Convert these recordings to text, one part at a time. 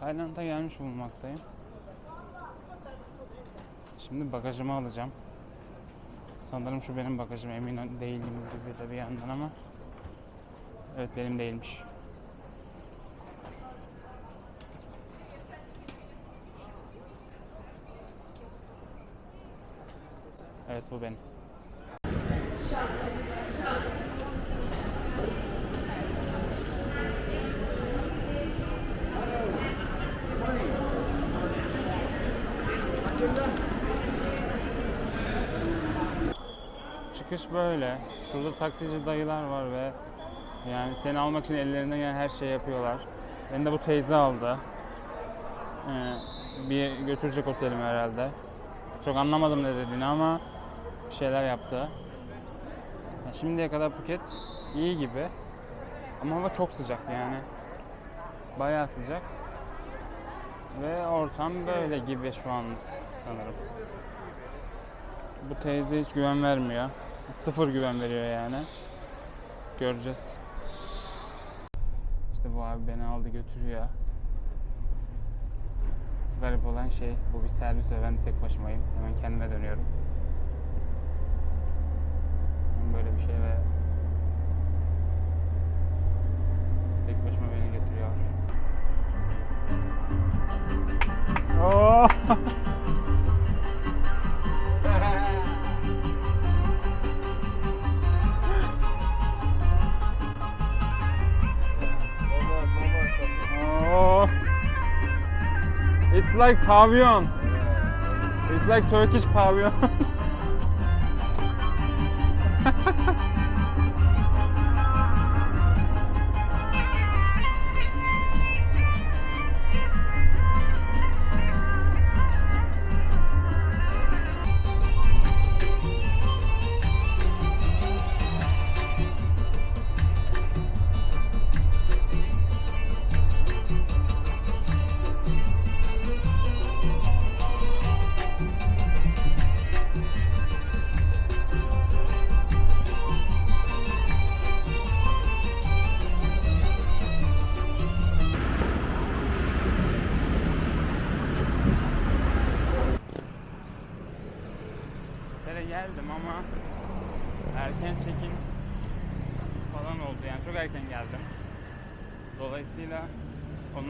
Tayland'a gelmiş bulunmaktayım. Şimdi bagajımı alacağım. Sanırım şu benim bagajım emin değilim gibi de bir yandan ama. Evet benim değilmiş. Evet bu benim. Çıkış böyle. Şurada taksici dayılar var ve yani seni almak için ellerinden gelen her şeyi yapıyorlar. Beni de bu teyze aldı. Ee, bir götürecek otelime herhalde. Çok anlamadım ne dediğini ama bir şeyler yaptı. Ya şimdiye kadar Phuket iyi gibi. Ama hava çok sıcak yani. Bayağı sıcak. Ve ortam böyle gibi şu anlık sanırım. Bu teyze hiç güven vermiyor. Sıfır güven veriyor yani. Göreceğiz. İşte bu abi beni aldı götürüyor. Garip olan şey bu bir servis ve ben tek başımayım. Hemen kendime dönüyorum. Böyle bir şey ve tek başıma beni götürüyor. Oh! Oh. It's like pavilion. It's like Turkish pavilion.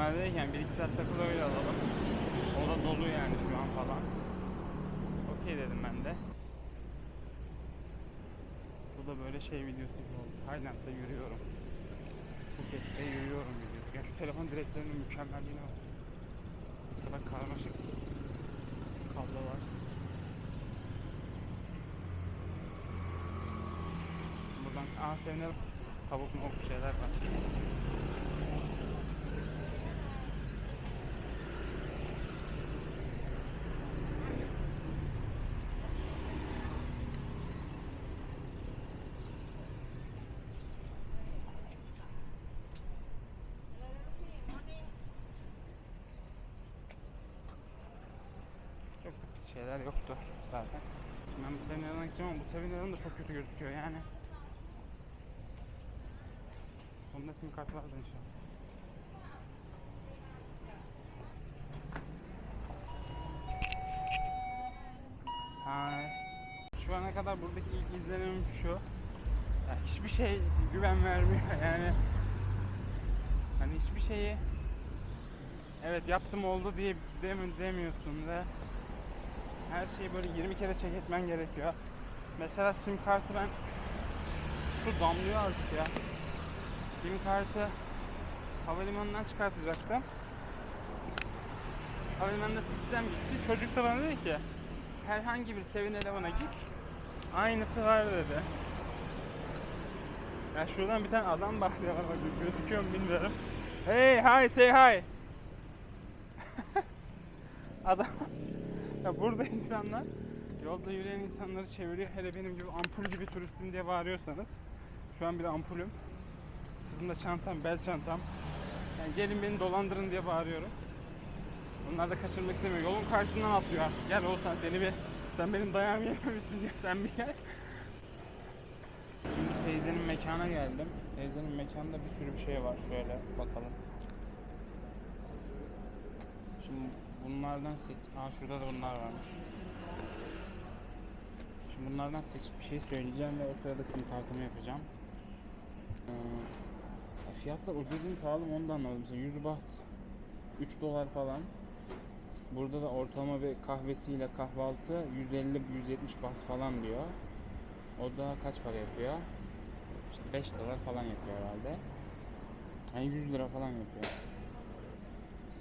onlar dediyken 1-2 saat takıl öyle alalım. O da dolu yani şu an falan. Okey dedim ben de. Bu da böyle şey videosu gibi oldu. Tayland'da yürüyorum. Phuket'te yürüyorum videosu. Ya şu telefon direklerinin mükemmelliğine bak. Bu kadar karmaşık kablolar. Buradan tavuk mavuk bir şeyler var. Şeyler yoktu zaten. Ben bu Sevinler'den gideceğim ama bu Sevinler'den de çok kötü gözüküyor yani. Bunda sim kart vardı inşallah. Hay. Şu ana kadar buradaki ilk izlenimim şu. Ya hiçbir şey güven vermiyor yani. Hani hiçbir şeyi evet yaptım oldu diye demi- demiyorsun ve her şeyi böyle 20 kere check etmen gerekiyor. Mesela sim kartı ben su damlıyor artık ya. Sim kartı havalimanından çıkartacaktım. Havalimanında sistem gitti. Çocuk da bana dedi ki herhangi bir Sevin Eleven'a git. Aynısı var dedi. Ya şuradan bir tane adam bakıyor bana gözüküyor mu bilmiyorum. Hey hi say hi. adam ya burada insanlar yolda yürüyen insanları çeviriyor. Hele benim gibi ampul gibi turistim diye bağırıyorsanız şu an bir ampulüm. Sırtımda çantam, bel çantam. Yani gelin beni dolandırın diye bağırıyorum. Onlar da kaçırmak istemiyor. Yolun karşısından atlıyor. Gel olsan seni bir sen benim dayağımı yememişsin diye sen bir gel. Şimdi teyzenin mekana geldim. Teyzenin mekanında bir sürü bir şey var. Şöyle bakalım. Şimdi bunlardan seç... Aa şurada da bunlar varmış. Şimdi bunlardan seçip bir şey söyleyeceğim ve o sırada sim kartımı yapacağım. Ee, ya fiyatlar ucuz mu pahalı mı onu da anlamadım. Mesela 100 baht 3 dolar falan. Burada da ortalama bir kahvesiyle kahvaltı 150-170 baht falan diyor. O da kaç para yapıyor? İşte 5 dolar falan yapıyor herhalde. Yani 100 lira falan yapıyor.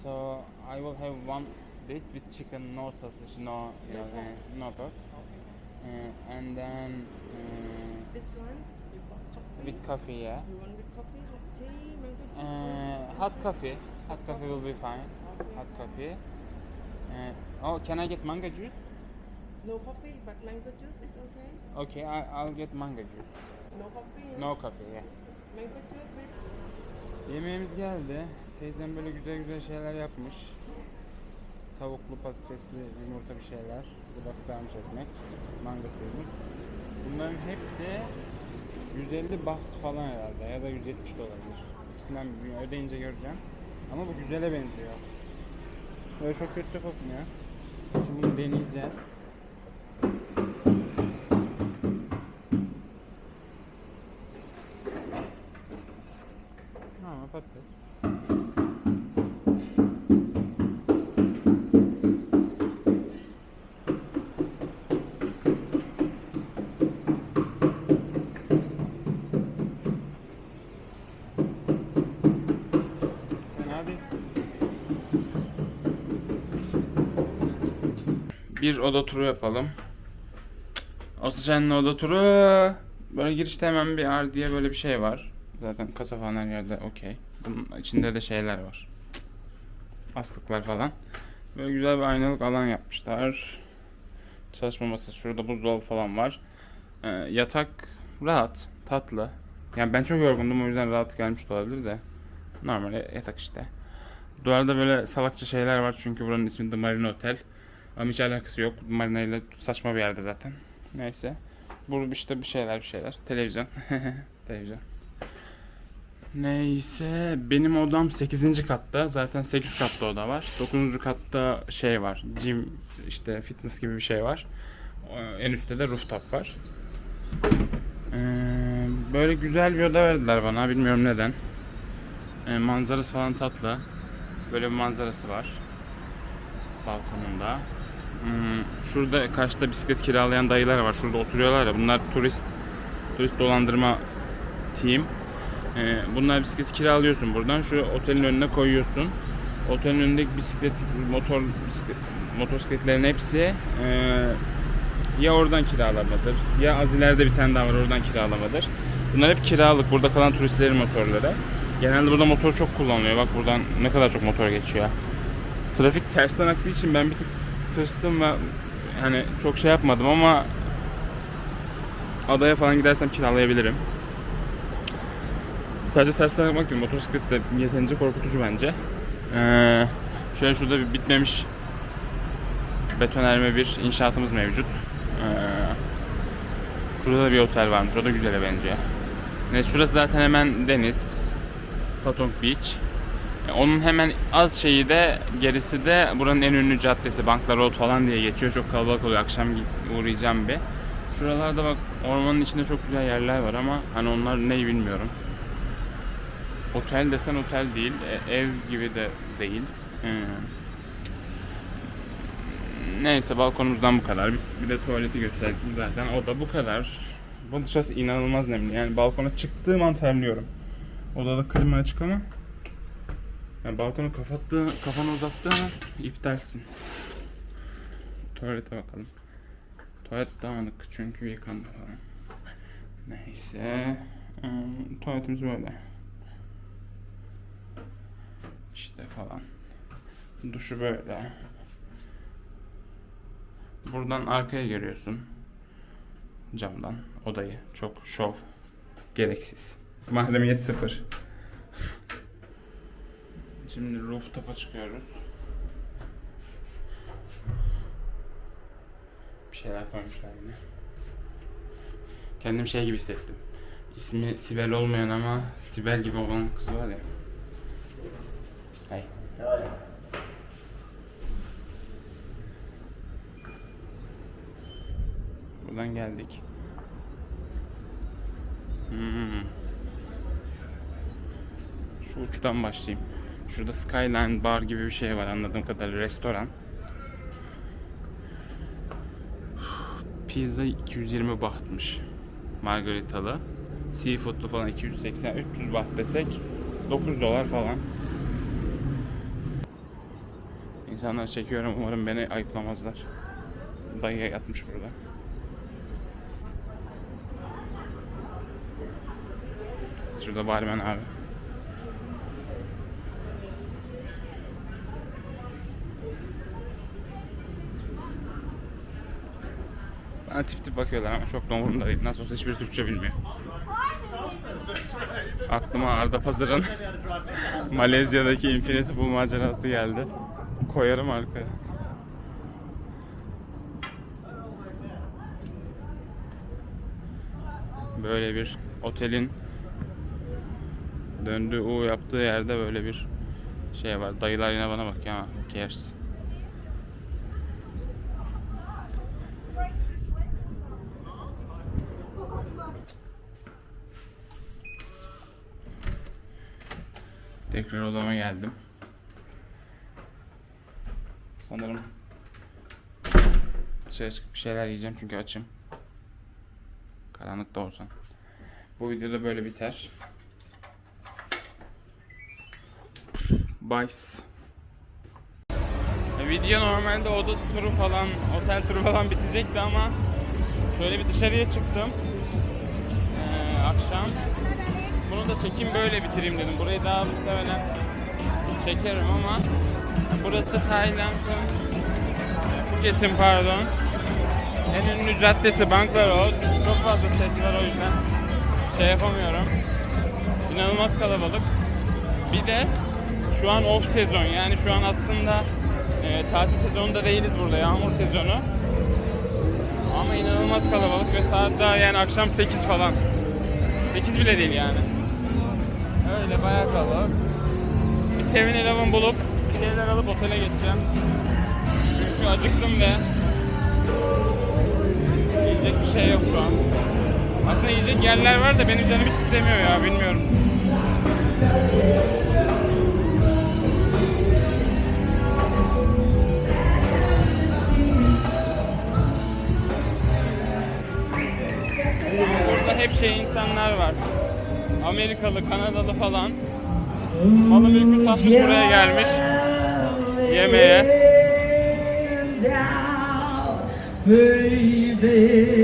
So I will have one this with chicken, no sausage, no uh, no pork, uh, and then uh, This one, you coffee. with coffee, yeah. You want with coffee, with tea, mango juice? Uh, hot coffee, hot coffee will be fine. Hot coffee. Uh, oh, can I get mango juice? No coffee, but mango juice is okay. Okay, I, I'll get mango juice. No coffee. yeah? No coffee, yeah. Mango juice with Yemeğimiz geldi. Teyzem böyle güzel güzel şeyler yapmış. Tavuklu, patatesli, yumurta bir şeyler. Burada kızarmış ekmek, mango suyumuz. Bunların hepsi 150 baht falan herhalde ya da 170 de olabilir. İkisinden bir ödeyince göreceğim. Ama bu güzele benziyor. Böyle çok kötü kokmuyor. Şimdi bunu deneyeceğiz. Ama patates. Fena değil. Bir oda turu yapalım. Oksijenli oda turu. Böyle girişte hemen bir R diye böyle bir şey var. Zaten kasa falan her yerde okey. Bunun içinde de şeyler var. Askıklar falan. Böyle güzel bir aynalık alan yapmışlar. Çalışma masası şurada buzdolabı falan var. Ee, yatak rahat, tatlı. Yani ben çok yorgundum o yüzden rahat gelmiş olabilir de. Normal yatak işte. Duvarda böyle salakça şeyler var çünkü buranın ismi The Marina Hotel. Ama hiç alakası yok. Marina ile saçma bir yerde zaten. Neyse. Bu işte bir şeyler bir şeyler. Televizyon. Televizyon. Neyse benim odam 8. katta. Zaten 8 katlı oda var. 9. katta şey var. Gym işte fitness gibi bir şey var. En üstte de rooftop var. Ee, böyle güzel bir oda verdiler bana. Bilmiyorum neden. Ee, manzarası falan tatlı. Böyle bir manzarası var. Balkonunda. Hmm, şurada karşıda bisiklet kiralayan dayılar var. Şurada oturuyorlar ya. Bunlar turist turist dolandırma team. Ee, bunlar bisikleti kiralıyorsun buradan. Şu otelin önüne koyuyorsun. Otelin önündeki bisiklet, motor bisiklet, motosikletlerin hepsi ee, ya oradan kiralamadır ya az ileride bir tane daha var oradan kiralamadır. Bunlar hep kiralık. Burada kalan turistlerin motorları. Genelde burada motor çok kullanılıyor. Bak buradan ne kadar çok motor geçiyor. Trafik tersten aktığı için ben bir tık tırstım ve hani çok şey yapmadım ama adaya falan gidersem kiralayabilirim. Sadece tersten akmak değil, motosiklet de yeterince korkutucu bence. Ee, şöyle şurada bir bitmemiş betonarme bir inşaatımız mevcut. Ee, burada da bir otel varmış, o da güzele benziyor. Neyse şurası zaten hemen deniz. Patong Beach. E, Onun hemen az şeyi de gerisi de buranın en ünlü caddesi Banklar Road falan diye geçiyor. Çok kalabalık oluyor. Akşam uğrayacağım bir. Şuralarda bak ormanın içinde çok güzel yerler var ama hani onlar ne bilmiyorum. Otel desen otel değil, e, ev gibi de değil. Ee, Neyse balkonumuzdan bu kadar. Bir de tuvaleti gösterdik zaten. O da bu kadar. Bu dışarısı inanılmaz nemli. Yani balkona çıktığım an terliyorum. Odada klima açık ama yani balkonu kapattığın, kafanı uzattığın an iptalsin. Tuvalete bakalım. Tuvalet dağınık çünkü yıkandı falan. Neyse. Tuvaletimiz böyle. İşte falan. Duşu böyle. Buradan arkaya görüyorsun. Camdan odayı. Çok şov. Gereksiz. Mahremiyet sıfır. Şimdi rooftop'a çıkıyoruz. Bir şeyler koymuşlar yine. Kendim şey gibi hissettim. İsmi Sibel olmayan ama Sibel gibi olan kız var ya. Hey. Buradan geldik. Hmm. Şu uçtan başlayayım. Şurada Skyline Bar gibi bir şey var anladığım kadarıyla restoran. Pizza 220 bahtmış. Margaritalı. Seafood'lu falan 280 300 baht desek 9 dolar falan. İnsanlar çekiyorum umarım beni ayıplamazlar. Dayıya yatmış burada. Şurada barmen abi. Bana tip tip bakıyorlar ama çok da umurumda değil. Nasıl olsa hiçbiri Türkçe bilmiyor. Aklıma Arda Pazar'ın Malezya'daki Infinity Pool macerası geldi. Koyarım arkaya. Böyle bir otelin döndüğü U yaptığı yerde böyle bir şey var. Dayılar yine bana bakıyor ama cares. Tekrar odama geldim. Sanırım dışarı çıkıp bir şeyler yiyeceğim çünkü açım. Karanlıkta olsan. Bu videoda böyle biter. Bye. E, Video normalde oda turu falan, otel turu falan bitecekti ama şöyle bir dışarıya çıktım. Ee, akşam. Bunu da çekeyim böyle bitireyim dedim. Burayı daha muhtemelen çekerim ama burası Tayland'ın Phuket'in pardon en ünlü caddesi Bangla Road. Çok fazla ses var o yüzden şey yapamıyorum. İnanılmaz kalabalık. Bir de şu an off sezon yani şu an aslında e, tatil sezonunda değiliz burada yağmur sezonu. Ama inanılmaz kalabalık ve saat daha yani akşam 8 falan. 8 bile değil yani. Öyle bayağı kalabalık. Bir 7-Eleven bulup bir şeyler alıp otele geçeceğim. Çünkü acıktım ve yiyecek bir şey yok şu an. Aslında yiyecek yerler var da benim canım hiç istemiyor ya bilmiyorum. Burada hep şey insanlar var. Amerikalı, Kanadalı falan. Malı mülkü satmış buraya gelmiş. Yemeğe. baby.